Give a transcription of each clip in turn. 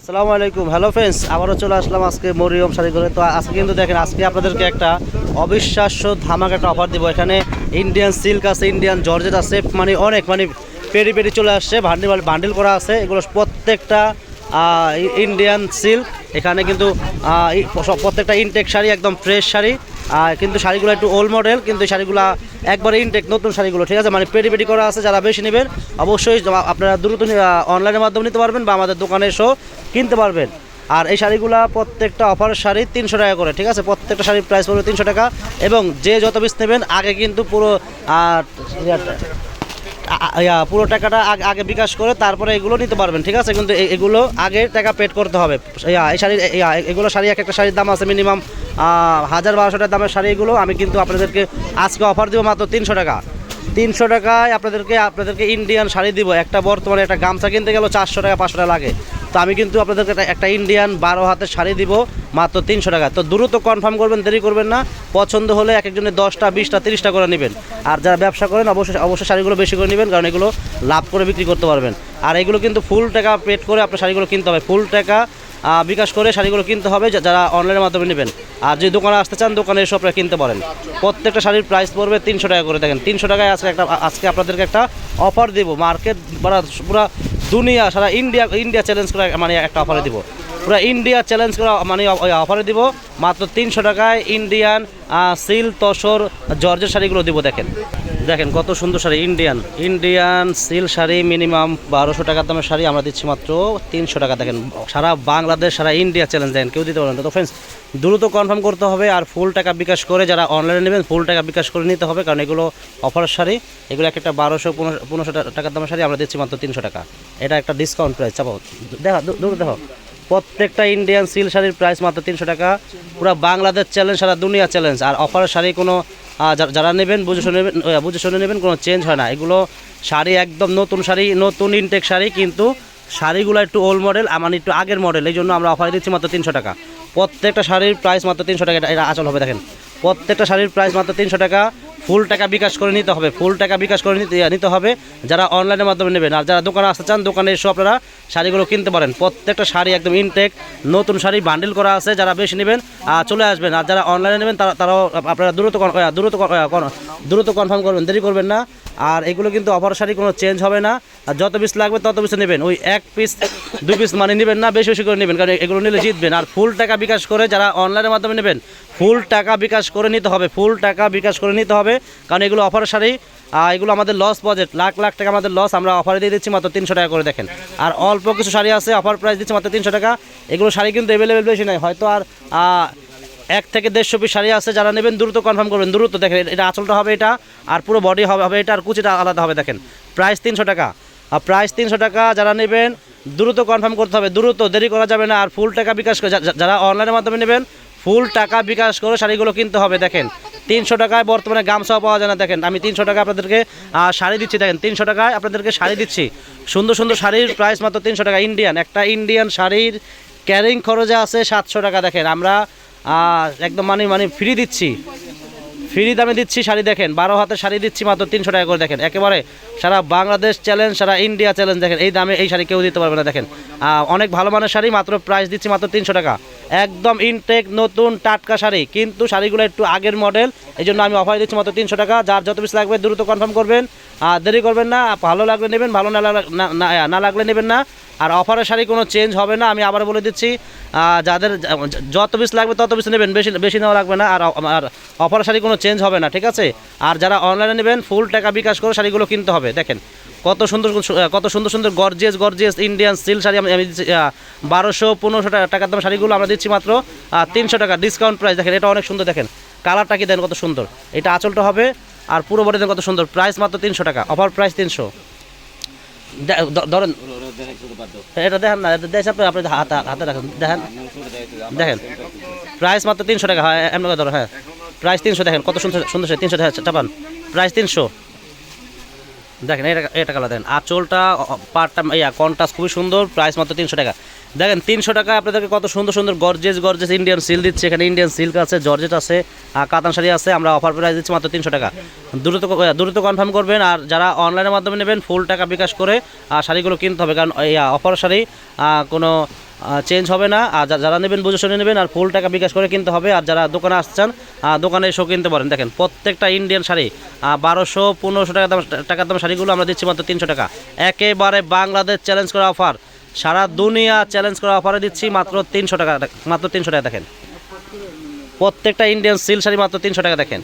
আসসালামু আলাইকুম। Hello friends আবারও চলে আসলাম আজকে মরিয়ম শাড়ি করে তো আজকে কিন্তু দেখেন, আজকে আপনাদেরকে একটা অবিশ্বাস্য ধামাক একটা অফার দিব। এখানে ইন্ডিয়ান সিল্ক আছে ইন্ডিয়ান জর্জেট আছে মানে অনেক মানে পেরি পেরি চলে আসছে বান্ডিল বান্ডিল করা আছে। এগুলো প্রত্যেকটা ইন্ডিয়ান সিল্ক এখানে কিন্তু প্রত্যেকটা ইনটেক শাড়ি একদম ফ্রেশ শাড়ি। কিন্তু শাড়িগুলো একটু ওল্ড মডেল কিন্তু শাড়িগুলো একবারে ইনটেক নতুন শাড়িগুলো, ঠিক আছে? মানে পেডি পেডি করা আছে, যারা বেশি নেবেন, অবশ্যই আপনারা দ্রুত অনলাইনের মাধ্যমে নিতে পারবেন বা আমাদের দোকানে এসেও কিনতে পারবেন। আর এই শাড়িগুলো প্রত্যেকটা অফার শাড়ি তিনশো টাকা করে, ঠিক আছে? প্রত্যেকটা শাড়ির প্রাইস পড়বে তিনশো টাকা এবং যে যত পিস নেবেন, আগে কিন্তু পুরো পুরো টাকাটা আগে বিকাশ করে তারপরে এগুলো নিতে পারবেন, ঠিক আছে? কিন্তু এগুলো আগে টাকা পেড করতে হবে। এই শাড়ির এগুলো শাড়ি এক একটা শাড়ির দাম আছে মিনিমাম হাজার বারোশো টাকার দামের শাড়ি এগুলো। আমি কিন্তু আপনাদেরকে আজকে অফার দিব মাত্র তিনশো টাকা। তিনশো টাকায় আপনাদেরকে আপনাদেরকে ইন্ডিয়ান শাড়ি দিব। একটা বর্তমানে একটা গামছা কিনতে গেলেও চারশো টাকা, পাঁচশো টাকা লাগে। তো আমি কিন্তু আপনাদেরকে একটা- ইন্ডিয়ান বারো হাতের শাড়ি দিব, মাত্র তিনশো টাকা। তো দ্রুত কনফার্ম করবেন, দেরি করবেন না। পছন্দ হলে এক একজনের দশটা, বিশটা, তিরিশটা করে নেবেন। আর যারা ব্যবসা করেন, অবশ্যই অবশ্যই শাড়িগুলো বেশি করে নেবেন, কারণ এগুলো লাভ করে বিক্রি করতে পারবেন। আর এগুলো কিন্তু ফুল টাকা পেড করে আপনার শাড়িগুলো কিনতে হবে। ফুল টাকা বিকাশ করে শাড়িগুলো কিনতে হবে যারা অনলাইনের মাধ্যমে নেবেন। আর যে দোকানে আসতে চান, দোকানে এসে আপনারা কিনতে পারেন। প্রত্যেকটা শাড়ির প্রাইস পড়বে তিনশো টাকা করে। দেখেন, তিনশো টাকায় আজকে একটা আজকে আপনাদেরকে একটা অফার দেবো। মার্কেট পুরা দুনিয়া সারা ইন্ডিয়া ইন্ডিয়া চ্যালেঞ্জ করে মানে একটা অফারে দিব। পুরো ইন্ডিয়া চ্যালেঞ্জ করে মানে অফারে দিব। মাত্র তিনশো টাকায় ইন্ডিয়ান সিল, তসর, জর্জের শাড়িগুলো দিব, দেখেন। দেখেন কত সুন্দর sari Indian Indian silk sari minimum বারোশো টাকার দামের শাড়ি, আমরা দিচ্ছি মাত্র তিনশো টাকা। দেখেন, সারা বাংলাদেশ, সারা ইন্ডিয়া চ্যালেঞ্জ দেন কেউ দিতে পারেন না। তো ফ্রেন্ডস দ্রুত কনফার্ম করতে হবে আর ফুল টাকা বিকাশ করে যারা অনলাইনে নেবেন ফুল টাকা বিকাশ করে নিতে হবে, কারণ এগুলো অফার শাড়ি। এগুলো এক একটা বারোশো, পনেরো, পনেরোশো টাকার দামের শাড়ি, আমরা দিচ্ছি মাত্র তিনশো টাকা। এটা একটা ডিসকাউন্ট প্রাইস চাপাও দেখা দূর দেখো। প্রত্যেকটা ইন্ডিয়ান সিল শাড়ির প্রাইস মাত্র তিনশো টাকা। পুরো বাংলাদেশ চ্যালেঞ্জ সারা দুনিয়া চ্যালেঞ্জ আর অফারের শাড়ি কোনো যারা নেবেন, বুঝে শুনে নেবেন বুঝে শুনে নেবেন, কোনো চেঞ্জ হয় না। এগুলো শাড়ি একদম নতুন শাড়ি, নতুন ইনটেক শাড়ি, কিন্তু শাড়িগুলো একটু ওল্ড মডেল আমার একটু আগের মডেল এই জন্য আমরা অফার দিচ্ছি মাত্র তিনশো টাকা। প্রত্যেকটা শাড়ির প্রাইস মাত্র তিনশো টাকা, এটা- আচল হবে, দেখেন। প্রত্যেকটা শাড়ির প্রাইস মাত্র তিনশো টাকা। ফুল টাকা বিকাশ করে নিতে হবে, ফুল টাকা বিকাশ করে নিতে নিতে হবে যারা অনলাইনের মাধ্যমে নেবেন। আর যারা দোকানে আসতে চান, দোকানে এসে আপনারা শাড়িগুলো কিনতে পারেন। প্রত্যেকটা শাড়ি একদম ইনটেক নতুন শাড়ি বান্ডিল করা আছে, যারা বেশি নেবেন আর চলে আসবেন। আর যারা অনলাইনে নেবেন, তারা, তারাও আপনারা দ্রুত দ্রুত দ্রুত কনফার্ম করবেন, দেরি করবেন না। আর এগুলো কিন্তু অফার শাড়ি কোনো চেঞ্জ হবে না। আর যত পিস লাগবে, তত পিস নেবেন। ওই এক পিস দুই পিস মানে নেবেন না, বেশি বেশি করে নেবেন। কারণ এগুলো নিলে জিতবেন। আর ফুল টাকা বিকাশ করে যারা অনলাইনের মাধ্যমে নেবেন, ফুল টাকা বিকাশ করে নিতে হবে, ফুল টাকা বিকাশ করে নিতে হবে। কারণ এগুলো অফার শাড়ি এগুলো আমাদের লস বাজেট লাখ লাখ টাকা আমাদের লস আমরা অফারে দিয়ে দিচ্ছি মাত্র তিনশো টাকা করে, দেখেন। আর অল্প কিছু শাড়ি আছে অফার প্রাইস দিচ্ছি মাত্র তিনশো টাকা। এগুলো শাড়ি কিন্তু অ্যাভেলেবেল বেশি নাই, হয়তো আর এক থেকে দেড়শো পিস শাড়ি আছে, যারা নেবেন দ্রুত কনফার্ম করবেন, দ্রুত দেখেন, এটা আঁচলটা হবে এটা, আর পুরো বডি হবে হবে এটা, আর কুচিটা আলাদা হবে, দেখেন। প্রাইস তিনশো টাকা। আর প্রাইস তিনশো টাকা যারা নেবেন, দ্রুত কনফার্ম করতে হবে, দ্রুত, দেরি করা যাবে না, আর ফুল টাকা বিকাশ করে যারা অনলাইনের মাধ্যমে নেবেন ফুল টাকা বিকাশ করে শাড়িগুলো কিনতে হবে, দেখেন। তিনশো টাকায় বর্তমানে গামছাও পাওয়া যায় না। দেখেন, আমি তিনশো টাকা আপনাদেরকে শাড়ি দিচ্ছি, দেখেন, তিনশো টাকায় আপনাদেরকে শাড়ি দিচ্ছি। সুন্দর সুন্দর শাড়ির প্রাইস মাত্র তিনশো টাকা ইন্ডিয়ান একটা ইন্ডিয়ান শাড়ির ক্যারিং খরচে আছে সাতশো টাকা, দেখেন, আমরা একদম মানে মানে ফ্রি দিচ্ছি। ফ্রি দামে দিচ্ছি শাড়ি, দেখেন, বারো হাতে শাড়ি দিচ্ছি মাত্র তিনশো টাকা করে, দেখেন, একেবারে সারা বাংলাদেশ চ্যালেঞ্জ সারা ইন্ডিয়া চ্যালেঞ্জ দেখেন, এই দামে এই শাড়ি কেউ দিতে পারবে না, দেখেন। অনেক ভালো মানের শাড়ি, মাত্র প্রাইস দিচ্ছি মাত্র তিনশো টাকা। একদম ইনটেক নতুন টাটকা শাড়ি। কিন্তু শাড়িগুলো একটু আগের মডেল এই জন্য আমি অফার দিচ্ছি মাত্র তিনশো টাকা। যার যত বেশি লাগবে দ্রুত কনফার্ম করবেন। আর দেরি করবেন না, ভালো লাগলে নেবেন, ভালো না লাগলে নেবেন না। আর অফারের শাড়ি কোনো চেঞ্জ হবে না, আমি আবার বলে দিচ্ছি যাদের যত পিস লাগবে তত পিস নেবেন, বেশি বেশি নেওয়া লাগবে না, আর আর অফারের শাড়ি কোনো চেঞ্জ হবে না, ঠিক আছে? আর যারা অনলাইনে নেবেন ফুল টাকা বিকাশ করে শাড়িগুলো কিনতে হবে, দেখেন। কত সুন্দর কত সুন্দর সুন্দর gorgeous gorgeous Indian silk sari আমি বারোশো পনেরোশো টাকার দাম শাড়িগুলো আমরা দিচ্ছি মাত্র তিনশো টাকা ডিসকাউন্ট প্রাইস দেখেন, এটা অনেক সুন্দর, দেখেন। কালারটা কি দেন কত সুন্দর? এটা আঁচলটা হবে, আর পুরো বডি দেন কত সুন্দর? প্রাইস মাত্র তিনশো টাকা অফার প্রাইস তিনশো। ধরেন। এটা দেখেন না, এটা দেখে আপনি হাতে রাখেন। দেখেন। দেখেন। প্রাইস মাত্র তিনশো টাকা, হয়, এমন ধরো হ্যাঁ। প্রাইস তিনশো, দেখেন, কত সুন্দর সুন্দর তিনশো চাপান। প্রাইস তিনশো। দেখেন, এটা এটা কালার দেখেন। আঁচলটা পার্টটা ইয়া খুবই সুন্দর। প্রাইস মাত্র তিনশো টাকা। দেখেন, তিনশো টাকা আপনাদেরকে কত সুন্দর সুন্দর গর্জেস গর্জেস ইন্ডিয়ান সিল দিচ্ছে। এখানে ইন্ডিয়ান সিল্ক আছে জর্জেট আছে কাতান শাড়ি আছে, আমরা অফার প্রাইস দিচ্ছি মাত্র তিনশো টাকা। দ্রুত দ্রুত কনফার্ম করবেন আর যারা অনলাইনের মাধ্যমে নেবেন ফুল টাকা বিকাশ করে আর শাড়িগুলো কিনতে হবে। কারণ, এই অফার শাড়ি কোনো চেঞ্জ হবে না। আর যারা নেবেন, বুঝে শুনে নেবেন আর ফুল টাকা বিকাশ করে কিনতে হবে। আর যারা দোকানে আসছেন দোকানে এসেও কিনতে পারেন। দেখেন, প্রত্যেকটা ইন্ডিয়ান শাড়ি বারোশো, পনেরোশো টাকা দাম, টাকার দাম শাড়িগুলো আমরা দিচ্ছি মাত্র তিনশো টাকা। একেবারে বাংলাদেশ চ্যালেঞ্জ করা অফার সারা দুনিয়া চ্যালেঞ্জ করা অফারে দিচ্ছি মাত্র তিনশো টাকা মাত্র তিনশো টাকা দেখেন। প্রত্যেকটা ইন্ডিয়ান সিল শাড়ি মাত্র তিনশো টাকা দেখেন।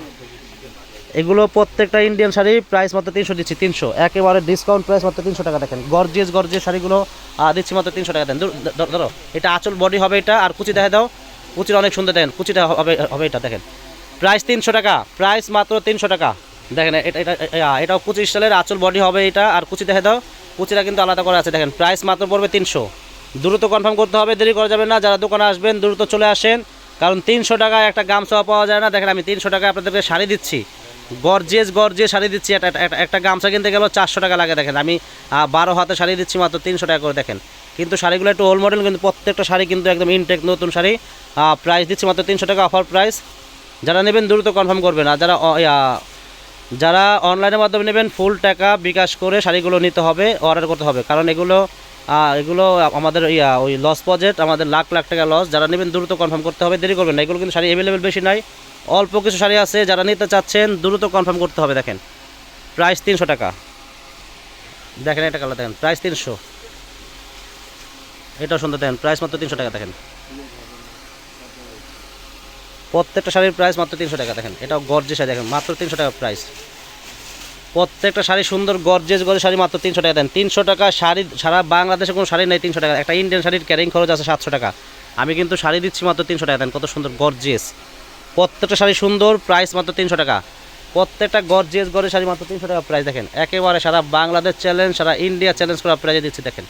এগুলো প্রত্যেকটা ইন্ডিয়ান শাড়ি প্রাইস মাত্র তিনশো দিচ্ছি, তিনশো। একেবারে ডিসকাউন্ট প্রাইস মাত্র তিনশো টাকা দেখেন। গর্জিয়াস গর্জিয়াস শাড়িগুলো দিচ্ছি মাত্র তিনশো টাকা দেন। ধরো এটা আঁচল বডি হবে এটা, আর কুচি দেখা দাও। কুচিটা অনেক সুন্দর দেখেন, কুচিটা হবে হবে এটা দেখেন। প্রাইস তিনশো টাকা প্রাইস মাত্র তিনশো টাকা। দেখেন, এটা এটা এটাও কুচি স্টাইলের আঁচল বডি হবে এটা, আর কুচি দেখা দাও। কুচিটা কিন্তু আলাদা করা আছে। দেখেন প্রাইস মাত্র পড়বে তিনশো। দ্রুত কনফার্ম করতে হবে, দেরি করা যাবে না। যারা দোকানে আসবেন, দ্রুত চলে আসেন। কারণ তিনশো টাকায় একটা গামছা পাওয়া যায় না। দেখেন, আমি তিনশো টাকায় আপনাদেরকে শাড়ি দিচ্ছি। গর্জেস গর্জে শাড়ি দিচ্ছি। একটা, একটা- গামছা কিনতে গেলেও চারশো টাকা লাগে। দেখেন, আমি বারো হাতে শাড়ি দিচ্ছি মাত্র তিনশো টাকা করে। দেখেন, কিন্তু শাড়িগুলো একটু ওল্ড মডেল কিন্তু প্রত্যেকটা শাড়ি কিন্তু একদম ইনটেক নতুন শাড়ি। প্রাইস দিচ্ছি মাত্র তিনশো টাকা অফার প্রাইস যারা নেবেন, দ্রুত কনফার্ম করবেন। আর যারা যারা অনলাইনের মাধ্যমে নেবেন, ফুল টাকা বিকাশ করে শাড়িগুলো নিতে হবে অর্ডার করতে হবে। কারণ এগুলো এগুলো আমাদের ইয়া ওই লস বাজেট আমাদের লাখ লাখ টাকা লস যারা নেবেন, দ্রুত কনফার্ম করতে হবে, দেরি করবেন না। এগুলো কিন্তু শাড়ি অ্যাভেলেবেল বেশি নাই। অল্প কিছু শাড়ি আছে, যারা নিতে চাচ্ছেন, দ্রুত কনফার্ম করতে হবে, দেখেন। প্রাইস তিনশো টাকা। দেখেন এটা কালার দেখেন। প্রাইস তিনশো। এটাও সুন্দর, দেখেন। প্রাইস মাত্র তিনশো টাকা, দেখেন। প্রত্যেকটা শাড়ির প্রাইস মাত্র তিনশো টাকা, দেখেন। এটাও গর্জে শাড়ি, দেখেন, মাত্র তিনশো টাকা প্রাইস প্রত্যেকটা শাড়ি সুন্দর গর্জেস গর্জে শাড়ি মাত্র তিনশো টাকা দেন। তিনশো টাকা শাড়ি, সারা বাংলাদেশে কোনো শাড়ি নেই তিনশো টাকা। একটা ইন্ডিয়ান শাড়ির ক্যারিং খরচ আছে সাতশো টাকা। আমি কিন্তু শাড়ি দিচ্ছি মাত্র তিনশো টাকা দেন, কত সুন্দর গর্জেস প্রত্যেকটা শাড়ি সুন্দর প্রাইস মাত্র তিনশো টাকা। প্রত্যেকটা গর্জেস গড়ে শাড়ি মাত্র তিনশো টাকা প্রাইস দেখেন। একেবারে সারা বাংলাদেশ চ্যালেঞ্জ সারা ইন্ডিয়া চ্যালেঞ্জ করা প্রাইজে দিচ্ছি, দেখেন।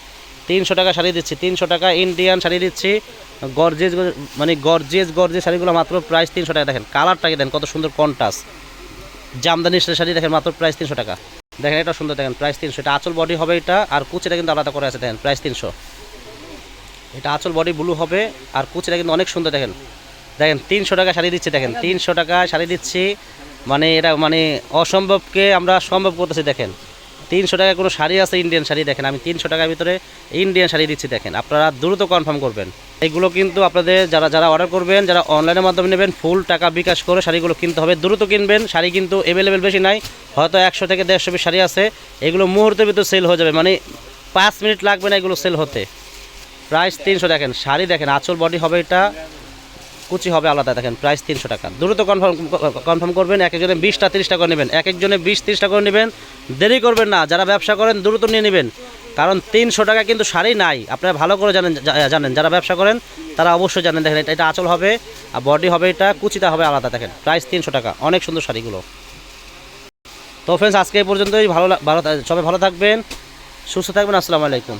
তিনশো টাকা শাড়ি দিচ্ছি, তিনশো টাকা ইন্ডিয়ান শাড়ি দিচ্ছি। গর্জেস মানে গর্জেস গর্জেস শাড়িগুলো মাত্র প্রাইস তিনশো টাকা। দেখেন কালারটাকে দেন কত সুন্দর কন্টাস জামদানি শাড়ি দেখেন, মাত্র প্রাইস তিনশো টাকা। দেখেন, এটা সুন্দর, দেখেন প্রাইস তিনশো। এটা আঁচল বডি হবে এটা, আর কুচিটা কিন্তু আলাদা করে আছে, দেখেন প্রাইস তিনশো। এটা আঁচল বডি ব্লু হবে, আর কুচিটা কিন্তু অনেক সুন্দর, দেখেন। দেখেন, তিনশো টাকা শাড়ি দিচ্ছি, দেখেন, তিনশো টাকা শাড়ি দিচ্ছি। মানে এটা মানে অসম্ভবকে আমরা সম্ভব করতেছি, দেখেন। তিনশো টাকায় কোনো শাড়ি আছে ইন্ডিয়ান শাড়ি? দেখেন, আমি তিনশো টাকার ভিতরে ইন্ডিয়ান শাড়ি দিচ্ছি, দেখেন। আপনারা দ্রুত কনফার্ম করবেন। এগুলো কিন্তু আপনাদের যারা যারা অর্ডার করবেন, যারা অনলাইনের মাধ্যমে নেবেন ফুল টাকা বিকাশ করে শাড়িগুলো কিনতে হবে। দ্রুত কিনবেন, শাড়ি কিন্তু অ্যাভেলেবেল বেশি নাই, হয়তো একশো থেকে দেড়শো পিস শাড়ি আছে। এগুলো মুহূর্তের ভিতরে সেল হয়ে যাবে মানে পাঁচ মিনিট লাগবে না এগুলো সেল হতে। প্রাইস তিনশো, দেখেন, শাড়ি দেখেন, আঁচল বডি হবে এটা কুচি হবে আলাদা, দেখেন প্রাইস তিনশো টাকা। দ্রুত কনফার্ম কনফার্ম করবেন, এক একজনে বিশটা তিরিশটা করে নেবেন। এক একজনে বিশ তিরিশটা করে নেবেন। দেরি করবেন না, যারা ব্যবসা করেন দ্রুত নিয়ে নেবেন। কারণ তিনশো টাকা কিন্তু শাড়ি নাই। আপনারা ভালো করে জানেন জানেন, যারা ব্যবসা করেন, তারা অবশ্যই জানেন, দেখেন এটা এটা আঁচল হবে, আর বডি হবে এটা, কুচিটা হবে আলাদা, দেখেন। প্রাইস তিনশো টাকা, অনেক সুন্দর শাড়িগুলো। তো ফ্রেন্ডস আজকে এই পর্যন্তই। ভালো ভালো, সবাই ভালো থাকবেন, সুস্থ থাকবেন, আসসালামু আলাইকুম।